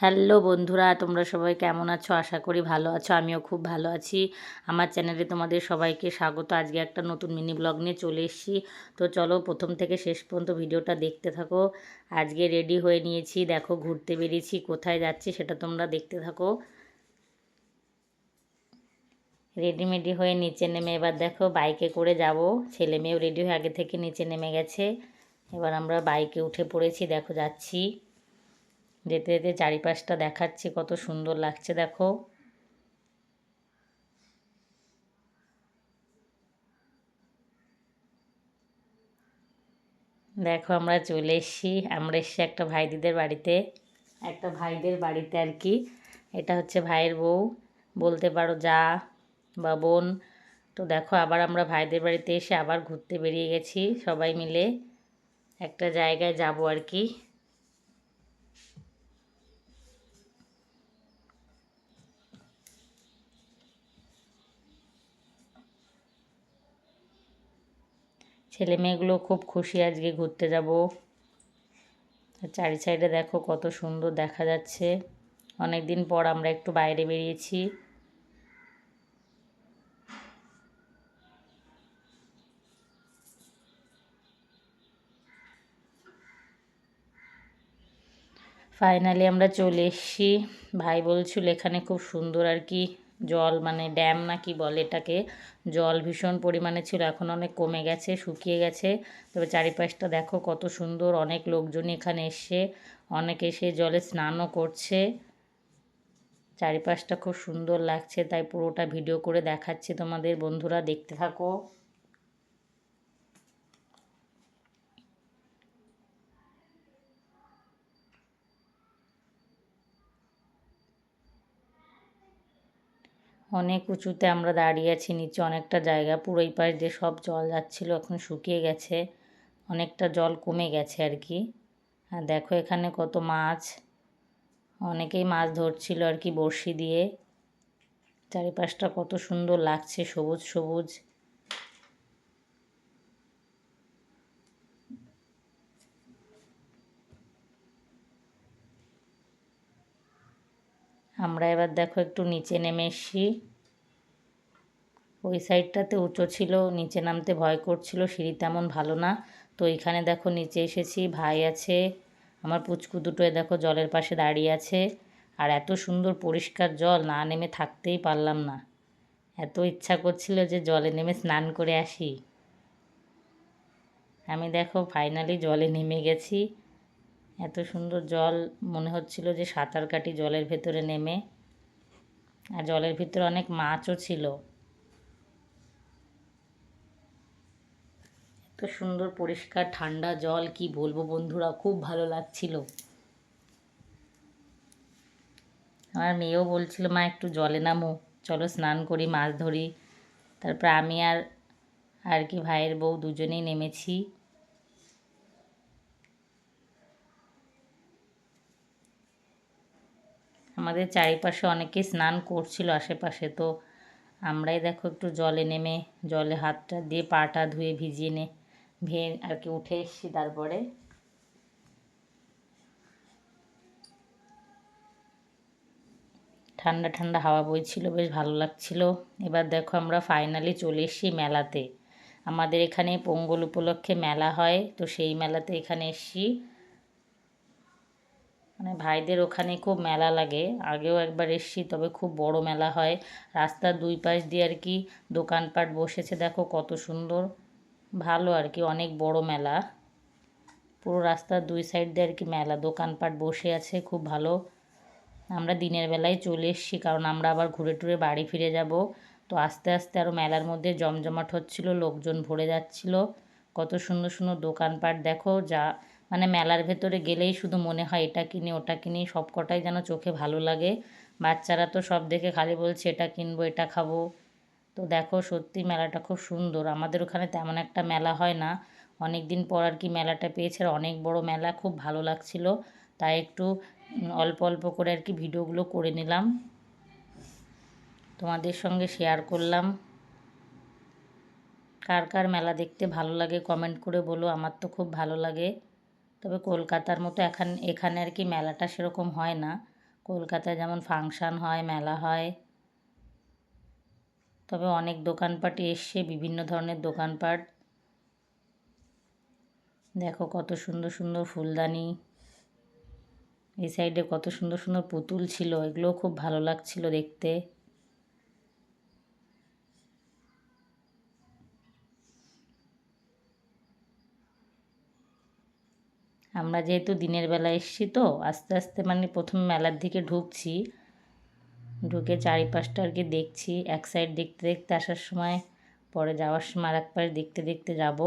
Hello বন্ধুরা, তোমরা সবাই কেমন আছো? আশা করি ভালো আছো, আমিও খুব ভালো আছি। আমার চ্যানেলে তোমাদের সবাইকে স্বাগত। আজকে একটা নতুন মিনি ব্লগ নিয়ে চলে এসেছি। তো চলো প্রথম থেকে শেষ পর্যন্ত ভিডিওটা দেখতে থাকো। আজকে রেডি হয়ে নিয়েছি, দেখো ঘুরতে বেরিয়েছি, কোথায় যাচ্ছি সেটা তোমরা দেখতে থাকো। রেডিমেডি হয়ে নিচে নেমে, এবার দেখো বাইকে করে যাব। ছেলে মেয়েও রেডি হয়ে আগে থেকে নিচে নেমে গেছে। এবার আমরা বাইকে উঠে পড়েছি, দেখো যাচ্ছি। যেতে যেতে চারিপাশটা দেখাচ্ছি, কত সুন্দর লাগছে, দেখো। দেখো, আমরা চলে এসছি, আমরা এসেছি একটা ভাইদিদের বাড়িতে, একটা ভাইদের বাড়িতে আর কি। এটা হচ্ছে ভাইয়ের বউ, বলতে পারো যা বা বোন। তো দেখো, আবার আমরা ভাইদের বাড়িতে এসে আবার ঘুরতে বেরিয়ে গেছি, সবাই মিলে একটা জায়গায় যাব আর কি। ছেলে মেয়েগুলো খুব খুশি আজকে ঘুরতে যাব। চারি সাইডে দেখো কত সুন্দর দেখা যাচ্ছে। অনেক দিন পর আমরা একটু বাইরে বেরিয়েছি। ফাইনালি আমরা চলে এসেছি। ভাই বলছিল এখানে খুব সুন্দর আর কি জল মানে ড্যাম না কি বলে এটাকে, জল ভীষণ পরিমাণে ছিল, এখন অনেক কমে গেছে, শুকিয়ে গেছে। তবে চারিপাশটা দেখো কত সুন্দর, অনেক লোকজন এখানে এসে, অনেক এসে জলে স্নানও করছে। চারিপাশটা খুব সুন্দর লাগছে, তাই পুরোটা ভিডিও করে দেখাচ্ছি তোমাদের বন্ধুরা, দেখতে থাকো। অনেক উঁচুতে আমরা দাঁড়িয়ে আছি, নিচে অনেকটা জায়গা, পুরো এই পাশ দিয়ে সব জল যাচ্ছিল, এখন শুকিয়ে গেছে, অনেকটা জল কমে গেছে আর কি। আর দেখো এখানে কত মাছ, অনেকেই মাছ ধরছিল আর কি বড়শি দিয়ে। চারিপাশটা কত সুন্দর লাগছে, সবুজ সবুজ। আমরা এবার দেখো একটু নিচে নেমে এসছি। ওই সাইডটাতে উঁচু ছিল, নিচে নামতে ভয় করছিল, সিঁড়ি তেমন ভালো না। তো এইখানে দেখো নিচে এসেছি, ভাই আছে, আমার পুচকু দুটোয় দেখো জলের পাশে দাঁড়িয়ে আছে। আর এত সুন্দর পরিষ্কার জল, না নেমে থাকতেই পারলাম না। এত ইচ্ছা করছিল যে জলে নেমে স্নান করে আসি। আমি দেখো ফাইনালি জলে নেমে গেছি। এত সুন্দর জল, মনে হচ্ছিল যে সাঁতার কাটি জলের ভেতরে নেমে। আর জলের ভিতরে অনেক মাছও ছিল। এত সুন্দর, পরিষ্কার, ঠান্ডা জল, কি বলব বন্ধুরা, খুব ভালো লাগছিল। আমার মেয়েও বলছিল, মা, একটু জলে নামো। চলো স্নান করি, মাছ ধরি। তারপর আমি আর আর কি ভাইয়ের বউ দুজনেই নেমেছি। আমাদের চারিপাশে অনেকে স্নান করছিল আশেপাশে, তো আমরাই দেখো একটু জলে নেমে, জলে হাতটা দিয়ে পাটা ধুয়ে ভিজিয়ে নে ভেয়ে আর কি উঠে এসেছি তারপরে। ঠান্ডা ঠান্ডা হাওয়া বইছিল, বেশ ভালো লাগছিল। এবার দেখো আমরা ফাইনালি চলে এসেছি মেলাতে। আমাদের এখানে পোঙ্গল উপলক্ষে মেলা হয়, তো সেই মেলাতে এখানে এসেছি। মানে ভাইদের ওখানে খুব মেলা লাগে, আগেও একবার এসছি, তবে খুব বড় মেলা হয়। রাস্তার দুই পাশ দিয়ে আর কি দোকানপাট বসেছে, দেখো কত সুন্দর। ভালো আর কি, অনেক বড় মেলা। পুরো রাস্তার দুই সাইড দিয়ে আর কি মেলা। দোকানপাট বসে আছে, খুব ভালো। আমরা দিনের বেলায় চলে এসেছি, কারণ আমরা আবার ঘুরে টুরে বাড়ি ফিরে যাব। তো আস্তে আস্তে আরও মেলার মধ্যে জমজমাট হচ্ছিল, লোকজন ভরে যাচ্ছিল। কত সুন্দর সুন্দর দোকানপাট, দেখো যা মানে মেলার ভেতরে গেলেই শুধু মনে হয় এটা কিনি, ওটা কিনি সব কটাই যেন চোখে ভালো লাগে। বাচ্চারা তো সব দেখে খালি বলছে, এটা কিনবো, এটা খাব। তো দেখো, সত্যি মেলাটা খুব সুন্দর। আমাদের ওখানে তেমন একটা মেলা হয় না। অনেক দিন পর আর কি মেলাটা পেয়েছে আর অনেক বড় মেলা, খুব ভালো লাগছিল। তাই একটু অল্প অল্প করে আর কি ভিডিওগুলো করে নিলাম। তোমাদের সঙ্গে শেয়ার করলাম। কার কার মেলা দেখতে ভালো লাগে কমেন্ট করে বলো, আমার তো খুব ভালো লাগে। তবে কলকাতার মতো এখান, এখানে আর কি মেলাটা সেরকম হয় না। কলকাতায় যেমন ফাংশান হয়, মেলা হয়। তবে অনেক দোকানপাটই এসছে, বিভিন্ন ধরনের দোকানপাট। দেখো কত সুন্দর সুন্দর ফুলদানি। এই সাইডে কত সুন্দর সুন্দর পুতুল ছিল, এগুলোও খুব ভালো লাগছিল দেখতে। আমরা যেহেতু দিনের বেলা এসছি তো, আস্তে আস্তে মানে প্রথম মেলার দিকে ঢুকছি। ঢুকে চারিপাশটা আর কি দেখছি। এক সাইড দেখতে দেখতে আসার সময়, পরে যাওয়ার সময় আর এক পাশ দেখতে দেখতে যাব।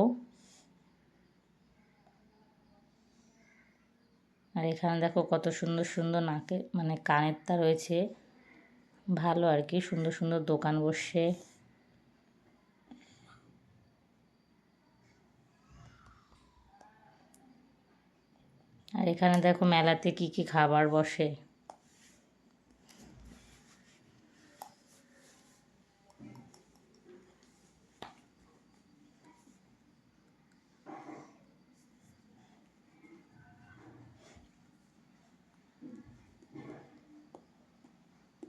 আর এখানে দেখো কত সুন্দর সুন্দর নাকে মানে কানের তা রয়েছে। ভালো আর কি, সুন্দর সুন্দর দোকান বসে আর এখানে দেখো মেলাতে কি কি খাবার বসে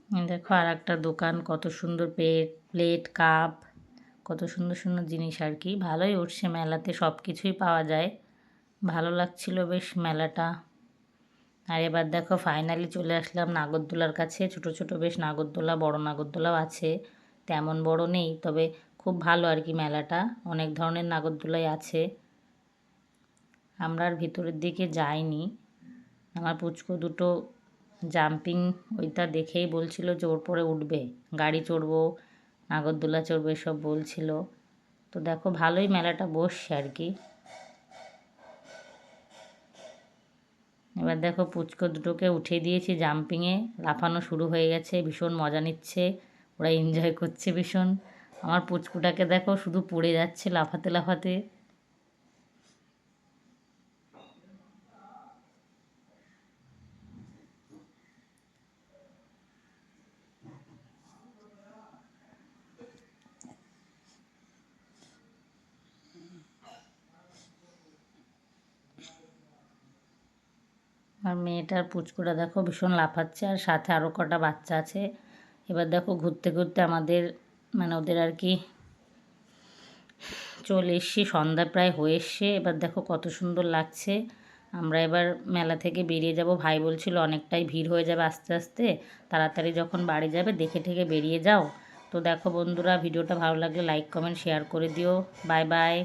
এই দেখো আর একটা দোকান, কত সুন্দর প্লেট প্লেট, কাপ, কত সুন্দর সুন্দর জিনিস আর কি। ভালোই উঠছে মেলাতে সব কিছুই পাওয়া যায়। ভালো লাগছিল বেশ মেলাটা। আর এবার দেখো ফাইনালি চলে আসলাম নাগরদোলার কাছে। ছোট ছোট বেশ নাগরদোলা, বড় নাগরদোলাও আছে। তেমন বড় নেই, তবে খুব ভালো আর কি মেলাটা। অনেক ধরনের নাগরদোলাই আছে। আমরা আর ভিতরের দিকে যাইনি। আমার পুচকো দুটো জাম্পিং ওইটা দেখেই বলছিল যে ওর পরে উঠবে। গাড়ি চড়বো, নাগরদোলা চড়বো, এসব বলছিল। তো দেখো ভালোই মেলাটা বসছে আর কি। এবার দেখো পুচকো দুটোকে উঠিয়ে দিয়েছি জাম্পিংয়ে। লাফানো শুরু হয়ে গেছে, ভীষণ মজা নিচ্ছে। ওরা এনজয় করছে ভীষণ। আমার পুচকুটাকে দেখো শুধু পড়ে যাচ্ছে লাফাতে লাফাতে। আর মেয়েটার পুচকুটা দেখো ভীষণ লাফাচ্ছে আর সাথে আরও কটা বাচ্চা আছে। এবার দেখো ঘুরতে ঘুরতে আমাদের মানে ওদের আর কি চলে এসছি, সন্ধ্যা প্রায় হয়ে এসছে। এবার দেখো কত সুন্দর লাগছে। আমরা এবার মেলা থেকে বেরিয়ে যাব। ভাই বলছিল অনেকটাই ভিড় হয়ে যাবে আস্তে আস্তে, তাড়াতাড়ি যখন বাড়ি যাবে দেখে ঠেকে বেরিয়ে যাও। তো দেখো বন্ধুরা, ভিডিওটা ভালো লাগলে লাইক কমেন্ট শেয়ার করে দিও। Bye bye